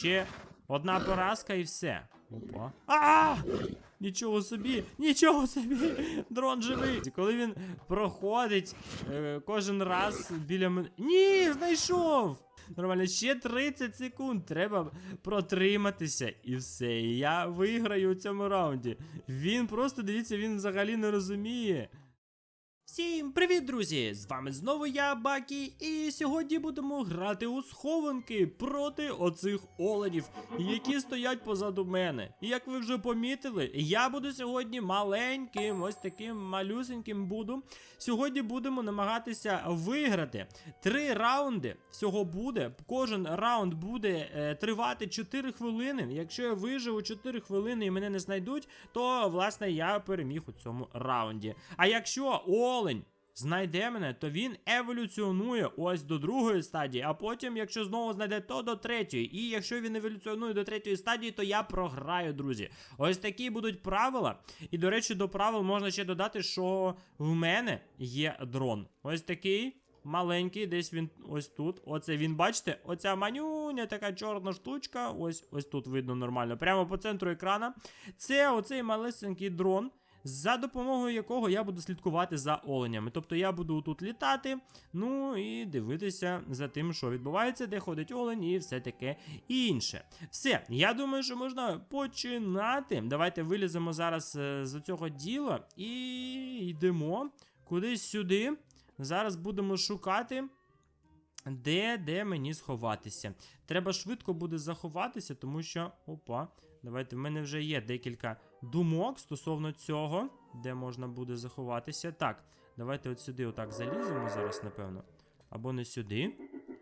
ще одна поразка і все. Опа. А! Нічого собі! Нічого собі! Дрон живий! Коли він проходить е, кожен раз біля мене. Ні, знайшов! Нормально, ще 30 секунд. Треба протриматися і все. Я виграю у цьому раунді. Він просто, дивіться, він взагалі не розуміє. Всім привіт, друзі! З вами знову я, Бакі, і сьогодні будемо грати у схованки проти оцих оленів, які стоять позаду мене. І як ви вже помітили, я буду сьогодні маленьким, ось таким малюсеньким буду. Сьогодні будемо намагатися виграти. Три раунди всього буде. Кожен раунд буде е, тривати 4 хвилини. Якщо я виживу 4 хвилини і мене не знайдуть, то власне я переміг у цьому раунді. А якщо олень знайде мене, то він еволюціонує ось до другої стадії, а потім, якщо знову знайде, то до третьої. І якщо він еволюціонує до третьої стадії, то я програю, друзі. Ось такі будуть правила. І, до речі, до правил можна ще додати, що в мене є дрон. Ось такий. Маленький, десь він ось тут. Оце він, бачите, оця манюня, така чорна штучка. Ось ось тут видно нормально. Прямо по центру екрана. Це оцей малесенький дрон, за допомогою якого я буду слідкувати за оленями. Тобто я буду тут літати, ну і дивитися за тим, що відбувається, де ходить олень, і все таке інше. Все, я думаю, що можна починати. Давайте виліземо зараз е, з цього діла і йдемо кудись сюди. Зараз будемо шукати. Де, де мені сховатися? Треба швидко буде заховатися, тому що. Опа, давайте в мене вже є декілька думок стосовно цього, де можна буде заховатися. Так, давайте от сюди отак заліземо зараз, напевно. Або не сюди,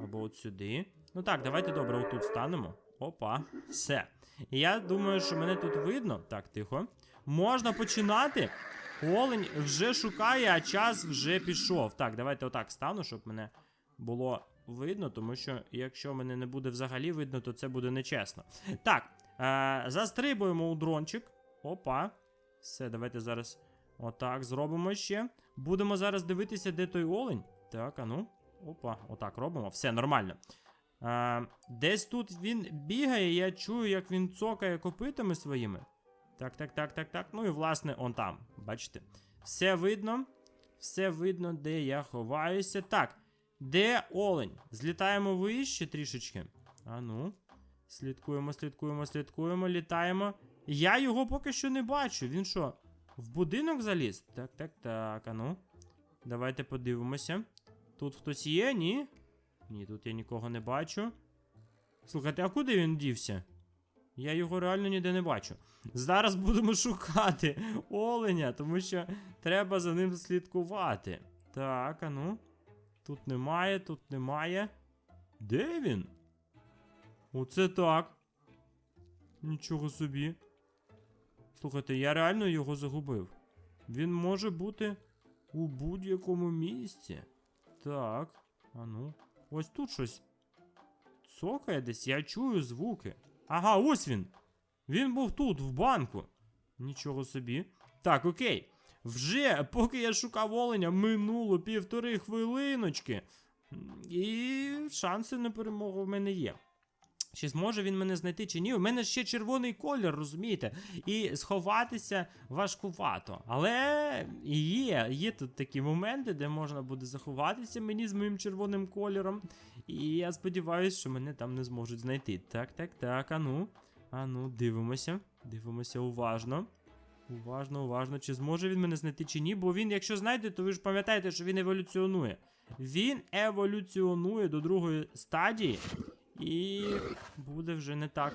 або от сюди. Ну так, давайте добре отут станемо. Опа, все. І я думаю, що мене тут видно. Так, тихо. Можна починати. Олень вже шукає, а час вже пішов. Так, давайте отак стану, щоб мене було видно, тому що якщо мене не буде взагалі видно, то це буде нечесно. Так, е, застрибуємо у дрончик. Опа. Все, давайте зараз отак зробимо ще. Будемо зараз дивитися, де той олень. Так, а ну. Опа, отак робимо. Все нормально. Е, десь тут він бігає, я чую, як він цокає копитами своїми. Так, так, так, так, так. Ну і власне, он там. Бачите? Все видно. Все видно, де я ховаюся. Так. Де олень? Злітаємо вище трішечки. А ну. Слідкуємо, слідкуємо, слідкуємо, літаємо. Я його поки що не бачу. Він що? В будинок заліз? Так, так, так, а ну. Давайте подивимося. Тут хтось є, ні? Ні, тут я нікого не бачу. Слухайте, а куди він дівся? Я його реально ніде не бачу. Зараз будемо шукати оленя, тому що треба за ним слідкувати. Так, а ну. Тут немає, тут немає. Де він? Оце так. Нічого собі. Слухайте, я реально його загубив. Він може бути у будь-якому місці. Так, а ну. Ось тут щось цокає десь, я чую звуки. Ага, ось він. Він був тут, в банку. Нічого собі. Так, окей. Вже, поки я шукав оленя, минуло півтори хвилиночки. І шанси на перемогу в мене є. Чи зможе він мене знайти чи ні? У мене ще червоний колір, розумієте? І сховатися важкувато. Але є, є тут такі моменти, де можна буде заховатися мені з моїм червоним кольором. І я сподіваюся, що мене там не зможуть знайти. Так, так, так, ану. Ану, дивимося. Дивимося уважно. Уважно, уважно, чи зможе він мене знайти чи ні, бо він, якщо знайде, то ви ж пам'ятаєте, що він еволюціонує. Він еволюціонує до другої стадії, і буде вже не так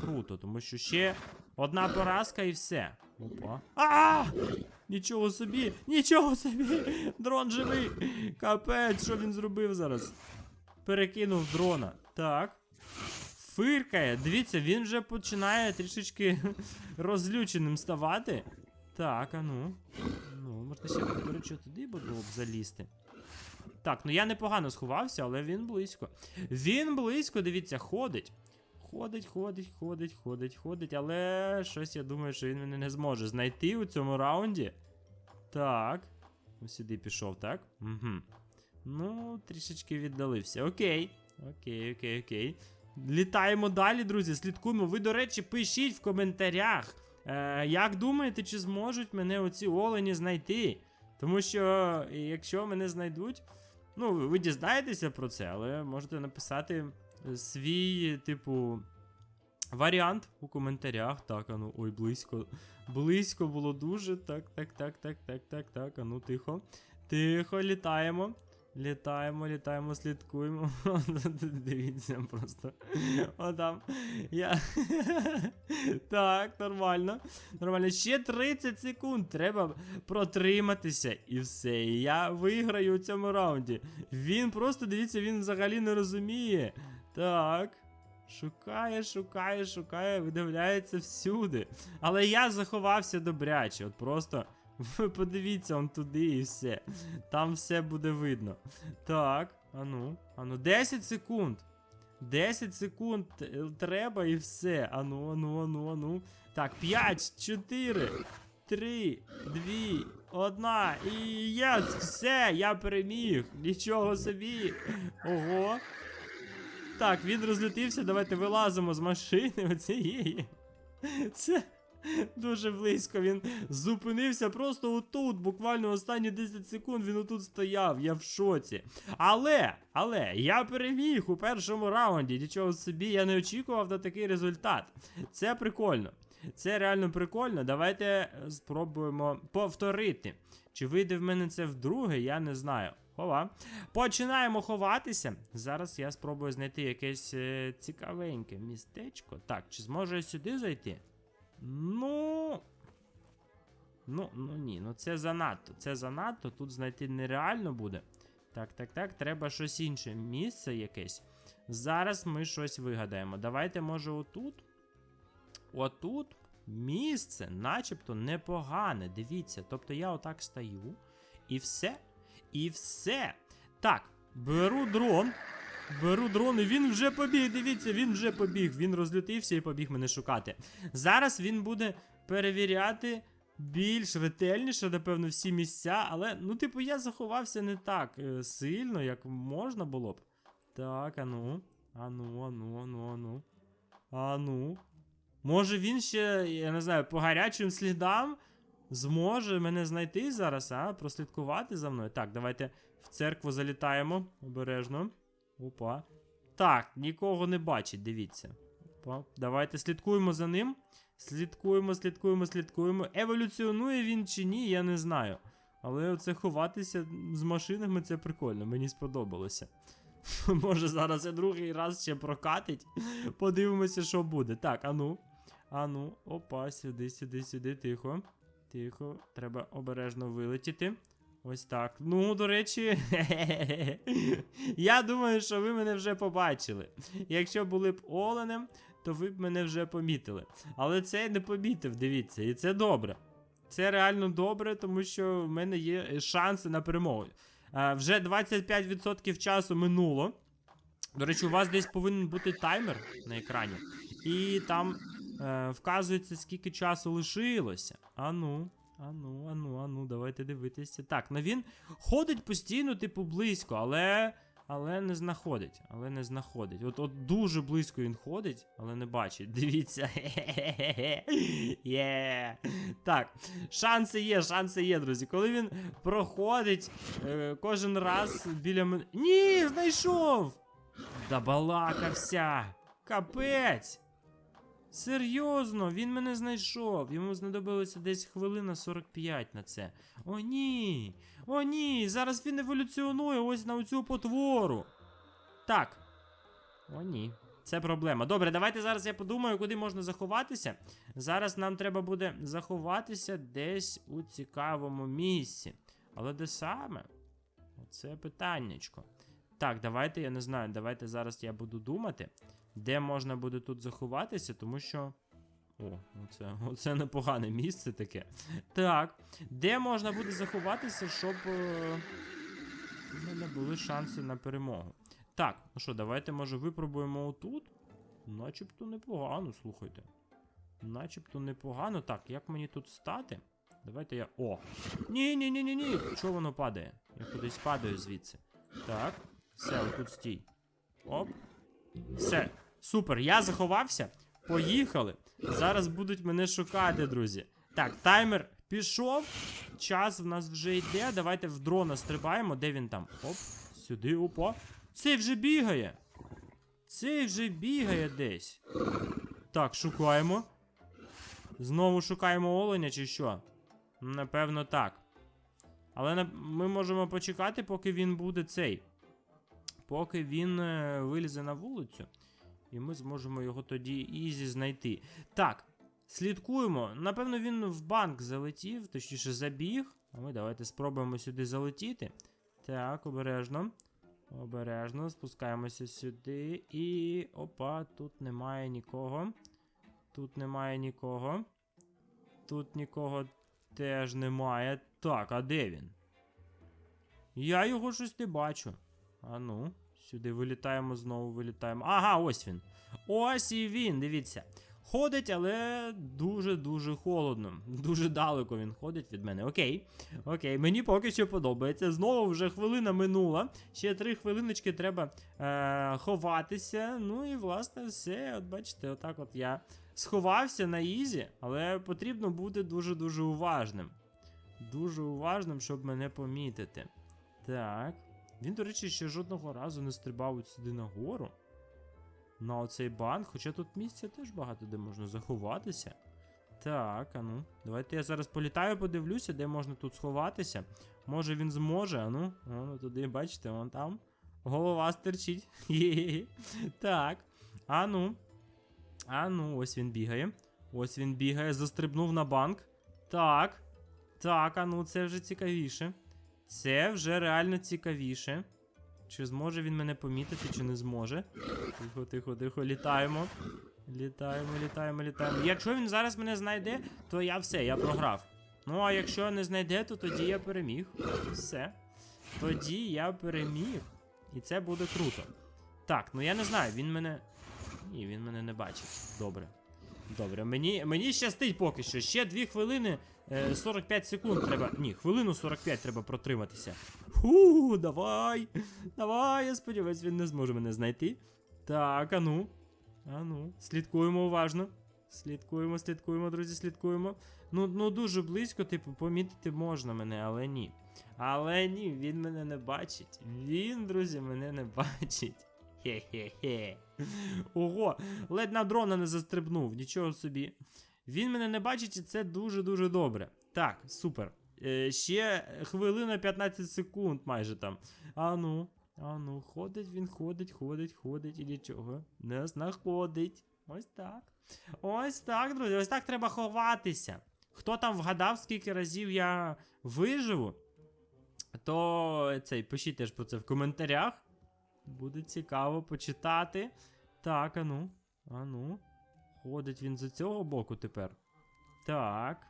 круто, тому що ще одна поразка і все. Опа. А! Нічого собі! Нічого собі! Дрон живий! Капець, що він зробив зараз? Перекинув дрона. Так. Фиркає, дивіться, він вже починає трішечки розлюченим ставати. Так, а ну. Ну, можна ще, до речі, туди було б залізти. Так, ну я непогано сховався, але він близько. Він близько, дивіться, ходить. Ходить, ходить, ходить, ходить, ходить, але щось я думаю, що він мене не зможе знайти у цьому раунді. Так. Сюди пішов, так? Угу. Ну, трішечки віддалився. Окей. Окей, окей, окей. Літаємо далі, друзі. Слідкуємо. Ви, до речі, пишіть в коментарях. Е, як думаєте, чи зможуть мене оці олені знайти? Тому що, якщо мене знайдуть, ну, ви дізнаєтеся про це, але можете написати свій, типу, варіант у коментарях. Так, а ну, ой, близько. Близько було дуже. Так, так, так, так, так, так, так. А ну, тихо. Тихо, літаємо. Літаємо, літаємо, слідкуємо. Дивіться просто. О, там. Я. так, нормально. Нормально. Ще 30 секунд. Треба протриматися. І все. Я виграю у цьому раунді. Він просто, дивіться, він взагалі не розуміє. Так. Шукає, шукає, шукає, видивляється всюди. Але я заховався добряче. От просто. Ви подивіться он туди і все. Там все буде видно. Так, ану, ану, 10 секунд. 10 секунд е, треба і все. Ану, ану, ану, ану. Так, 5, 4, 3, 2, 1. І єс, все, я переміг. Нічого собі. Ого. Так, він розлютився. Давайте вилазимо з машини оцієї. Це. Дуже близько він зупинився просто отут. Буквально останні 10 секунд він отут стояв. Я в шоці. Але, але, я переміг у першому раунді. Нічого собі, я не очікував на такий результат. Це прикольно. Це реально прикольно. Давайте е, спробуємо повторити. Чи вийде в мене це вдруге, я не знаю. Хова. Починаємо ховатися. Зараз я спробую знайти якесь е, цікавеньке містечко. Так, чи зможу я сюди зайти? Ну. Ну, ну ні, ну це занадто. Це занадто. Тут знайти нереально буде. Так, так, так, треба щось інше. Місце якесь. Зараз ми щось вигадаємо. Давайте, може, отут. Отут місце, начебто, непогане. Дивіться. Тобто я отак стою. І все. І все. Так, беру дрон. Беру дрон, і він вже побіг. Дивіться, він вже побіг. Він розлютився і побіг мене шукати. Зараз він буде перевіряти більш ретельніше, напевно, всі місця. Але, ну, типу, я заховався не так е, сильно, як можна було б. Так, ану. Ану, ану, ану, ану. Ану. Може він ще, я не знаю, по гарячим слідам зможе мене знайти зараз, а? Прослідкувати за мною. Так, давайте в церкву залітаємо обережно. Опа. Так, нікого не бачить, дивіться. Опа. Давайте слідкуємо за ним. Слідкуємо, слідкуємо, слідкуємо. Еволюціонує він чи ні, я не знаю. Але оце ховатися з машинами це прикольно, мені сподобалося. Може зараз я другий раз ще прокатить. Подивимося, що буде. Так, ану. Ану, опа, сюди, сюди, сюди, тихо. Тихо, треба обережно вилетіти. Ось так. Ну, до речі, я думаю, що ви мене вже побачили. Якщо були б оленем, то ви б мене вже помітили. Але це я не помітив, дивіться, і це добре. Це реально добре, тому що в мене є шанси на перемогу. Е, вже 25% часу минуло. До речі, у вас десь повинен бути таймер на екрані. І там е, вказується, скільки часу лишилося. Ану. Ану, ану, ану, давайте дивитися. Так, ну він ходить постійно, типу, близько, але. Але не знаходить. Але не знаходить. От от дуже близько він ходить, але не бачить. Дивіться. Є. Так, шанси є, шанси є, друзі. Коли він проходить е, кожен раз біля мене. Ні, знайшов! Добалакався! Капець! Серйозно, він мене знайшов. Йому знадобилося десь хвилина 45 на це. О, ні. О, ні. Зараз він еволюціонує ось на оцю потвору. Так. О, ні. Це проблема. Добре, давайте зараз я подумаю, куди можна заховатися. Зараз нам треба буде заховатися десь у цікавому місці. Але де саме? Оце питаннячко. Так, давайте, я не знаю, давайте зараз я буду думати де можна буде тут заховатися, тому що. О, оце, оце непогане місце таке. Так, де можна буде заховатися, щоб е, в мене були шанси на перемогу. Так, ну що, давайте, може, випробуємо отут. Начебто непогано, слухайте. Начебто непогано. Так, як мені тут стати? Давайте я. О! Ні-ні-ні-ні-ні! Чого воно падає? Я кудись падаю звідси. Так. Все, отут стій. Оп. Все. Супер, я заховався. Поїхали. Зараз будуть мене шукати, друзі. Так, таймер пішов. Час в нас вже йде. Давайте в дрона стрибаємо. Де він там? Оп, сюди, опа. Цей вже бігає. Цей вже бігає десь. Так, шукаємо. Знову шукаємо оленя чи що? Напевно, так. Але ми можемо почекати, поки він буде цей. Поки він е, вилізе на вулицю. І ми зможемо його тоді ізі знайти. Так, слідкуємо. Напевно, він в банк залетів, точніше забіг. А ми давайте спробуємо сюди залетіти. Так, обережно. Обережно, спускаємося сюди. І. Опа, тут немає нікого. Тут немає нікого. Тут нікого теж немає. Так, а де він? Я його щось не бачу. А ну, сюди вилітаємо, знову вилітаємо. Ага, ось він. Ось і він, дивіться. Ходить, але дуже-дуже холодно. Дуже далеко він ходить від мене. Окей. Окей, мені поки що подобається. Знову вже хвилина минула. Ще три хвилиночки треба е- ховатися. Ну і власне все. От бачите, отак от я сховався на ізі, але потрібно бути дуже-дуже уважним. Дуже уважним, щоб мене помітити. Так. Він, до речі, ще жодного разу не стрибав от сюди нагору. На оцей банк, хоча тут місця теж багато де можна заховатися. Так, а ну. Давайте я зараз політаю, подивлюся, де можна тут сховатися. Може він зможе, а ну. А ну туди, бачите, вон там. Голова стерчить. Так. А ну. А ну, ось він бігає. Ось він бігає, застрибнув на банк. Так. Так, а ну це вже цікавіше. Це вже реально цікавіше. Чи зможе він мене помітити, чи не зможе. Тихо, тихо, тихо, літаємо. Літаємо, літаємо, літаємо. Якщо він зараз мене знайде, то я все, я програв. Ну, а якщо не знайде, то тоді я переміг. Все. Тоді я переміг. І це буде круто. Так, ну я не знаю, він мене. Ні, він мене не бачить. Добре. Добре, мені, мені щастить поки що. Ще 2 хвилини 45 секунд треба. Ні, хвилину 45 треба протриматися. Фу, давай. Давай, я сподіваюсь, він не зможе мене знайти. Так, а ну. А ну, слідкуємо уважно. Слідкуємо, слідкуємо, друзі, слідкуємо. Ну, ну дуже близько, типу, помітити можна мене, але ні. Але ні, він мене не бачить. Він, друзі, мене не бачить. Хе-хе-хе. Ого, ледь на дрона не застрибнув, нічого собі. Він мене не бачить, і це дуже-дуже добре. Так, супер. Е, ще хвилина 15 секунд майже там. А ну, а ну, ходить він, ходить, ходить, ходить і нічого не знаходить. Ось так. Ось так, друзі, ось так треба ховатися. Хто там вгадав, скільки разів я виживу, то цей, пишіть теж про це в коментарях. Буде цікаво почитати. Так, а ну, а ну. Ходить він з цього боку тепер. Так.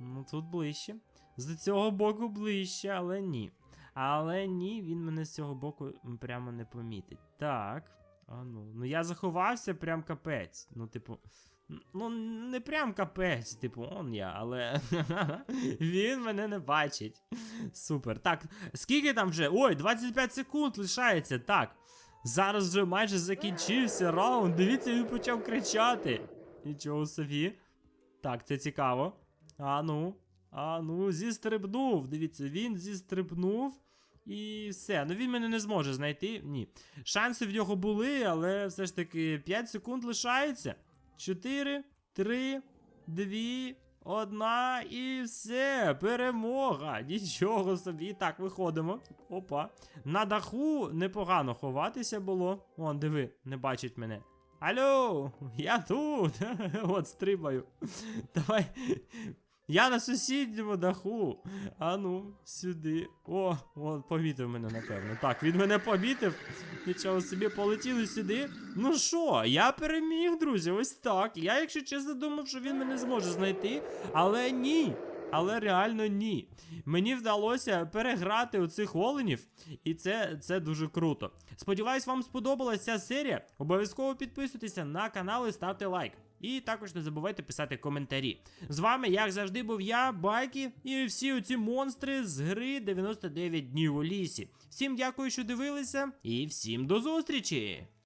Ну тут ближче. З цього боку ближче, але ні. Але ні, він мене з цього боку прямо не помітить. Так. А ну. Ну я заховався прям капець. Ну, типу. Ну, не прям капець, типу, он я, але він мене не бачить. Супер. Так, скільки там вже? Ой, 25 секунд лишається. Так. Зараз вже майже закінчився раунд. Дивіться, він почав кричати. Нічого собі. Так, це цікаво. А ну, а ну, зістрибнув. Дивіться, він зістрибнув. І все. Ну він мене не зможе знайти. Ні. Шанси в нього були, але все ж таки 5 секунд лишається. 4, 3, 2, одна і все. Перемога. Нічого собі. Так, виходимо. Опа. На даху непогано ховатися було. Вон, диви, не бачить мене. Алло, я тут. От стрибаю. Давай. Я на сусідньому даху. А ну, сюди. О, о, помітив мене, напевно. Так, він мене помітив. Нічого собі полетіли сюди. Ну що, я переміг, друзі, ось так. Я, якщо чесно, думав, що він мене зможе знайти, але ні. Але реально ні. Мені вдалося переграти оцих оленів, і це, це дуже круто. Сподіваюсь, вам сподобалася ця серія. Обов'язково підписуйтеся на канал і ставте лайк. І також не забувайте писати коментарі. З вами, як завжди, був я, Байки, і всі оці монстри з гри 99 днів у лісі. Всім дякую, що дивилися, і всім до зустрічі!